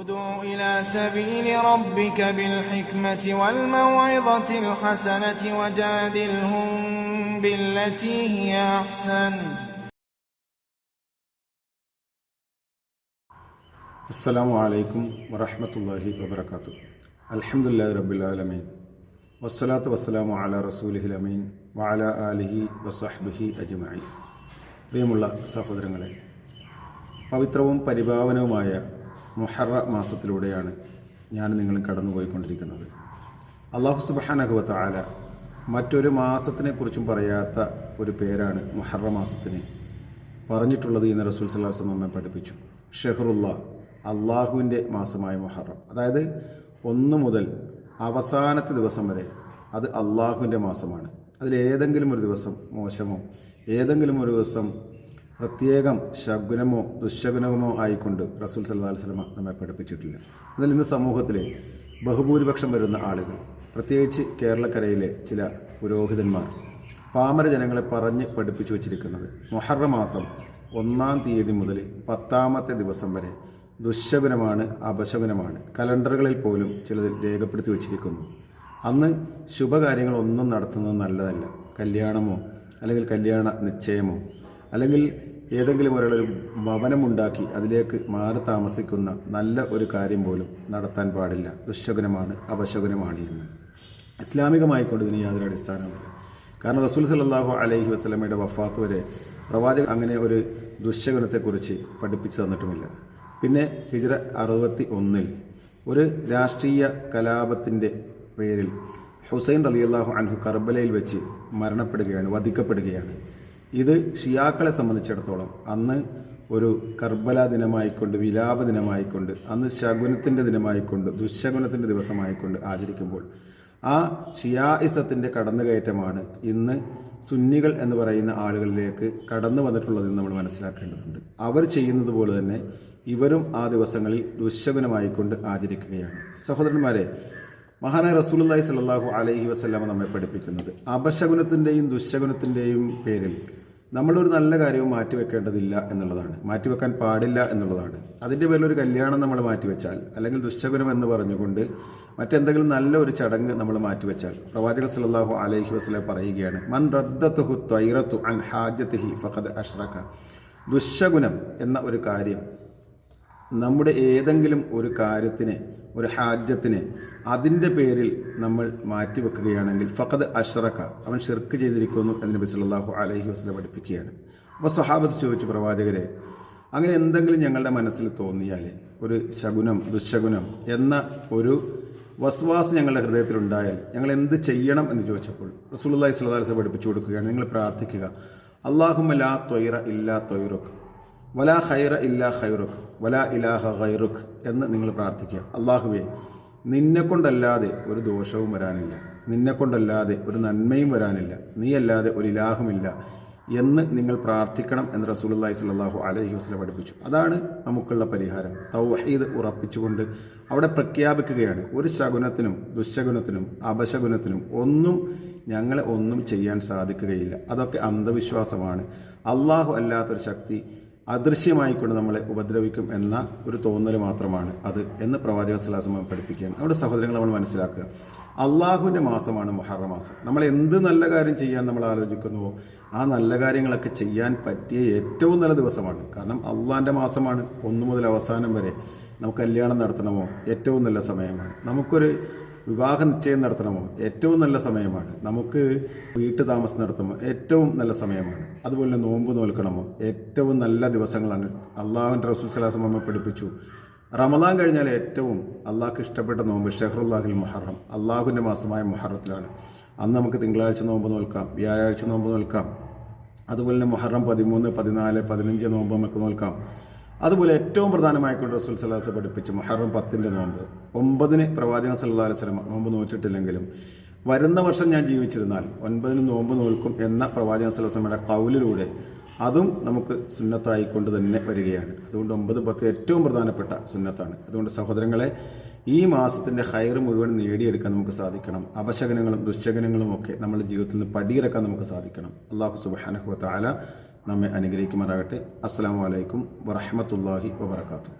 ادع إلى سبيل ربك بالحكمة والموعظة الحسنة وجادلهم بالتي هي أحسن അസ്സലാമു അലൈക്കും വറഹ്മത്തുള്ളാഹി വബറകാതുഹു അൽഹംദുലില്ലാഹി റബ്ബിൽ ആലമീൻ വസ്സലാത്തു വസ്സലാമു അലാ റസൂലിഹിൽ അമീൻ വഅലാ ആലിഹി വസഹ്ബിഹി അജ്മഈൻ പ്രിയമുള്ള സഹോദരങ്ങളെ പവിത്രവും പരിപാവനവുമായ മുഹറ മാസത്തിലൂടെയാണ് ഞാൻ നിങ്ങൾ കടന്നുപോയിക്കൊണ്ടിരിക്കുന്നത്. അള്ളാഹു സുബ്ഹാനഹു ആല മറ്റൊരു മാസത്തിനെക്കുറിച്ചും പറയാത്ത ഒരു പേരാണ് മുഹറ മാസത്തിന് പറഞ്ഞിട്ടുള്ളത് ഇന്ന് റസൂൽ വസല്ലം നമ്മെ പഠിപ്പിച്ചു. ഷെഹറുല്ല അള്ളാഹുവിന്റെ മാസമായ മുഹറം. അതായത് ഒന്ന് മുതൽ അവസാനത്തെ ദിവസം വരെ അത് അള്ളാഹുവിന്റെ മാസമാണ്. അതിലേതെങ്കിലും ഒരു ദിവസം മോശമോ ഏതെങ്കിലും ഒരു ദിവസം പ്രത്യേകം ശകുനമോ ദുശകുനമോ ആയിക്കൊണ്ട് റസൂൽ അലൈഹി വസല്ലം നമ്മെ പഠിപ്പിച്ചിട്ടില്ല. എന്നാൽ ഇന്ന് സമൂഹത്തിലെ ബഹുഭൂരിപക്ഷം വരുന്ന ആളുകൾ പ്രത്യേകിച്ച് കേരളക്കരയിലെ ചില പുരോഹിതന്മാർ പാമര ജനങ്ങളെ പറഞ്ഞ് പഠിപ്പിച്ചു വച്ചിരിക്കുന്നത് മൊഹറ മാസം ഒന്നാം തീയതി മുതൽ പത്താമത്തെ ദിവസം വരെ ദുശകുനമാണ് അപശകുനമാണ്. കലണ്ടറുകളിൽ പോലും ചിലത് രേഖപ്പെടുത്തി വച്ചിരിക്കുന്നു. അന്ന് ശുഭകാര്യങ്ങളൊന്നും നടത്തുന്നത് നല്ലതല്ല. കല്യാണമോ അല്ലെങ്കിൽ കല്യാണ നിശ്ചയമോ അല്ലെങ്കിൽ ഏതെങ്കിലും ഒരാളൊരു ഭവനമുണ്ടാക്കി അതിലേക്ക് മാറി താമസിക്കുന്ന നല്ല ഒരു കാര്യം പോലും നടത്താൻ പാടില്ല. ദുശകുനമാണ് അപശകുനമാണ് എന്ന്. ഇസ്ലാമികമായിക്കൊണ്ട് ഇതിന് യാതൊരു അടിസ്ഥാനമില്ല കാരണം റസൂൽ സല്ലല്ലാഹു അലൈഹി വസ്ലമയുടെ വഫാത്ത് വരെ പ്രവാചകൻ അങ്ങനെ ഒരു ദുശ്ശകുനത്തെക്കുറിച്ച് പഠിപ്പിച്ചു തന്നിട്ടുമില്ല. പിന്നെ ഹിജ്ര അറുപത്തി ഒന്നിൽ ഒരു രാഷ്ട്രീയ കലാപത്തിന്റെ പേരിൽ ഹുസൈൻ റളിയല്ലാഹു അൻഹു കർബലയിൽ വെച്ച് മരണപ്പെടുകയാണ് വധിക്കപ്പെടുകയാണ്. ഇത് ഷിയാക്കളെ സംബന്ധിച്ചിടത്തോളം അന്ന് ഒരു കർബല ദിനമായിക്കൊണ്ട് വിലാപ ദിനമായിക്കൊണ്ട് അന്ന് ശകുനത്തിന്റെ ദിനമായിക്കൊണ്ട് ദുശകുനത്തിന്റെ ദിവസമായിക്കൊണ്ട് ആചരിക്കുമ്പോൾ ആ ഷിയായിസത്തിന്റെ കടന്നുകയറ്റമാണ് ഇന്ന് സുന്നികൾ എന്ന് പറയുന്ന ആളുകളിലേക്ക് കടന്നു വന്നിട്ടുള്ളതെന്ന് നമ്മൾ മനസ്സിലാക്കേണ്ടതുണ്ട്. അവർ ചെയ്യുന്നത് പോലെ തന്നെ ഇവരും ആ ദിവസങ്ങളിൽ ദുശകുനമായിക്കൊണ്ട് ആചരിക്കുകയാണ്. സഹോദരന്മാരെ മഹാനായ റസൂലുള്ളാഹി സ്വല്ലല്ലാഹു അലൈഹി വസല്ലമ നമ്മെ പഠിപ്പിക്കുന്നത് അപശകുനത്തിന്റെയും ദുശകുനത്തിന്റെയും പേരിൽ നമ്മളൊരു നല്ല കാര്യവും മാറ്റിവെക്കേണ്ടതില്ല എന്നുള്ളതാണ്. മാറ്റിവെക്കാൻ പാടില്ല എന്നുള്ളതാണ്. അതിന്റെ പേരിൽ ഒരു കല്യാണം നമ്മൾ മാറ്റിവെച്ചാൽ അല്ലെങ്കിൽ ദുശ്ശകുനം എന്ന് പറഞ്ഞുകൊണ്ട് മറ്റെന്തെങ്കിലും നല്ല ഒരു ചടങ്ങ് നമ്മൾ മാറ്റിവെച്ചാൽ പ്രവാചക സല്ലല്ലാഹു അലൈഹി വസ്ലെ പറയുകയാണ് മൻ റദ്ദത്തുഹു ത്വൈറത്തു അൻ ഹാജത്തിഹി ഫഖദ് അഷ്റഖ ദുശ്ശകുനം എന്ന ഒരു കാര്യം നമ്മുടെ ഏതെങ്കിലും ഒരു കാര്യത്തിന് ഒരു ഹാജത്തിനെ അതിന്റെ പേരിൽ നമ്മൾ മാറ്റിവെക്കുകയാണെങ്കിൽ ഫഖദ് അഷ്റഖ അവൻ ഷിർക്ക് ചെയ്തിരിക്കുന്നു എന്ന് നബി സല്ലല്ലാഹു അലൈഹി വസല്ലം പഠിപ്പിക്കുകയാണ്. അപ്പോൾ സ്വഹാബത്ത് ചോദിച്ചു പ്രവാചകരെ അങ്ങനെ എന്തെങ്കിലും ഞങ്ങളുടെ മനസ്സിൽ തോന്നിയാൽ ഒരു ശകുനം ദുശകുനം എന്ന ഒരു വസ്വാസ് ഞങ്ങളുടെ ഹൃദയത്തിലുണ്ടായാൽ ഞങ്ങൾ എന്ത് ചെയ്യണം എന്ന് ചോദിച്ചപ്പോൾ സ്വല്ലല്ലാഹു അലൈഹി വസല്ലം പഠിപ്പിച്ചു കൊടുക്കുകയാണ്. നിങ്ങൾ പ്രാർത്ഥിക്കുക. അല്ലാഹുമ്മ ലാ ത്വയ്റ ഇല്ലാ ത്വയ്റുക്ക് വലാ ഖൈറ ഇല്ലാ ഖൈറുഖ് വലാ ഇലാഹ ഖൈറുഖ് എന്ന് നിങ്ങൾ പ്രാർത്ഥിക്കുക. അള്ളാഹുവേ നിന്നെക്കൊണ്ടല്ലാതെ ഒരു ദോഷവും വരാനില്ല. നിന്നെക്കൊണ്ടല്ലാതെ ഒരു നന്മയും വരാനില്ല. നീയല്ലാതെ ഒരു ഇലാഹുമില്ല എന്ന് നിങ്ങൾ പ്രാർത്ഥിക്കണം എന്ന് റസൂലുള്ളാഹി സ്വല്ലല്ലാഹു അലൈഹി വസ്ലം പഠിപ്പിച്ചു. അതാണ് നമുക്കുള്ള പരിഹാരം. തൗഹീദ് ഉറപ്പിച്ചുകൊണ്ട് അവിടെ പ്രഖ്യാപിക്കുകയാണ്. ഒരു ശകുനത്തിനും ദുശകുനത്തിനും അപശകുനത്തിനും ഒന്നും ഞങ്ങളെ ഒന്നും ചെയ്യാൻ സാധിക്കുകയില്ല. അതൊക്കെ അന്ധവിശ്വാസമാണ്. അള്ളാഹു അല്ലാത്തൊരു ശക്തി അദൃശ്യമായിക്കൊണ്ട് നമ്മളെ ഉപദ്രവിക്കും എന്ന ഒരു തോന്നൽ മാത്രമാണ് അത് എന്ന് പ്രവാചക സ്വലാസമം പഠിപ്പിക്കുകയാണ്. നമ്മുടെ സഹോദരങ്ങൾ നമ്മൾ മനസ്സിലാക്കുക. അള്ളാഹുവിന്റെ മാസമാണ് മുഹറ മാസം. നമ്മൾ എന്ത് നല്ല കാര്യം ചെയ്യാൻ നമ്മൾ ആലോചിക്കുന്നുവോ ആ നല്ല കാര്യങ്ങളൊക്കെ ചെയ്യാൻ പറ്റിയ ഏറ്റവും നല്ല ദിവസമാണ്. കാരണം അള്ളാഹിന്റെ മാസമാണ്. ഒന്നു മുതൽ അവസാനം വരെ നമുക്ക് കല്യാണം നടത്തണമോ ഏറ്റവും നല്ല സമയമാണ്. നമുക്കൊരു വിവാഹ നിശ്ചയം നടത്തണമോ ഏറ്റവും നല്ല സമയമാണ്. നമുക്ക് വീട്ടു താമസം നടത്തുമോ ഏറ്റവും നല്ല സമയമാണ്. അതുപോലെ നോമ്പ് നോൽക്കണമോ ഏറ്റവും നല്ല ദിവസങ്ങളാണ്. അള്ളാഹുവിന്റെ റസൂൽ നമ്മെ പഠിപ്പിച്ചു. റമദാൻ കഴിഞ്ഞാൽ ഏറ്റവും അള്ളാഹ്ക്ക് ഇഷ്ടപ്പെട്ട നോമ്പ് ഷെഹറുല്ലാഹിൽ മുഹറം. അള്ളാഹുവിന്റെ മാസമായ മുഹറത്തിലാണ്. അന്ന് നമുക്ക് തിങ്കളാഴ്ച നോമ്പ് നോൽക്കാം. വ്യാഴാഴ്ച നോമ്പ് നോൽക്കാം. അതുപോലെ തന്നെ മുഹറം പതിമൂന്ന് പതിനാല് പതിനഞ്ച് നോമ്പ് നമുക്ക് നോൽക്കാം. അതുപോലെ ഏറ്റവും പ്രധാനമായിക്കൊണ്ട് റസൂൽ സല്ലാസ് പഠിപ്പിച്ച് മുഹറം പത്തിന്റെ നോമ്പ്. ഒമ്പതിന് പ്രവാചകൻ സല്ലാ അലൈഹി നോമ്പ് നോറ്റിട്ടില്ലെങ്കിലും വരുന്ന വർഷം ഞാൻ ജീവിച്ചിരുന്നാൽ ഒൻപതിന് നോമ്പ് നോൽക്കും എന്ന പ്രവാചകൻ സല്ലാസ്ലമയുടെ കൗലിലൂടെ അതും നമുക്ക് സുന്നത്തായിക്കൊണ്ട് തന്നെ വരികയാണ്. അതുകൊണ്ട് ഒമ്പത് പത്ത് ഏറ്റവും പ്രധാനപ്പെട്ട സുന്നത്താണ്. അതുകൊണ്ട് സഹോദരങ്ങളെ ഈ മാസത്തിന്റെ ഹയർ മുഴുവൻ നേടിയെടുക്കാൻ നമുക്ക് സാധിക്കണം. അപശകനങ്ങളും ദുശകനങ്ങളും ഒക്കെ നമ്മുടെ ജീവിതത്തിൽ നിന്ന് പടിയിറക്കാൻ നമുക്ക് സാധിക്കണം. അള്ളാഹു സുബാനഹു താല നമ്മെ അനുഗ്രഹിക്കുമാറാകട്ടെ. അസ്സാം വലൈക്കും വറഹമത്തല്ലാഹി വബർക്കാത്തു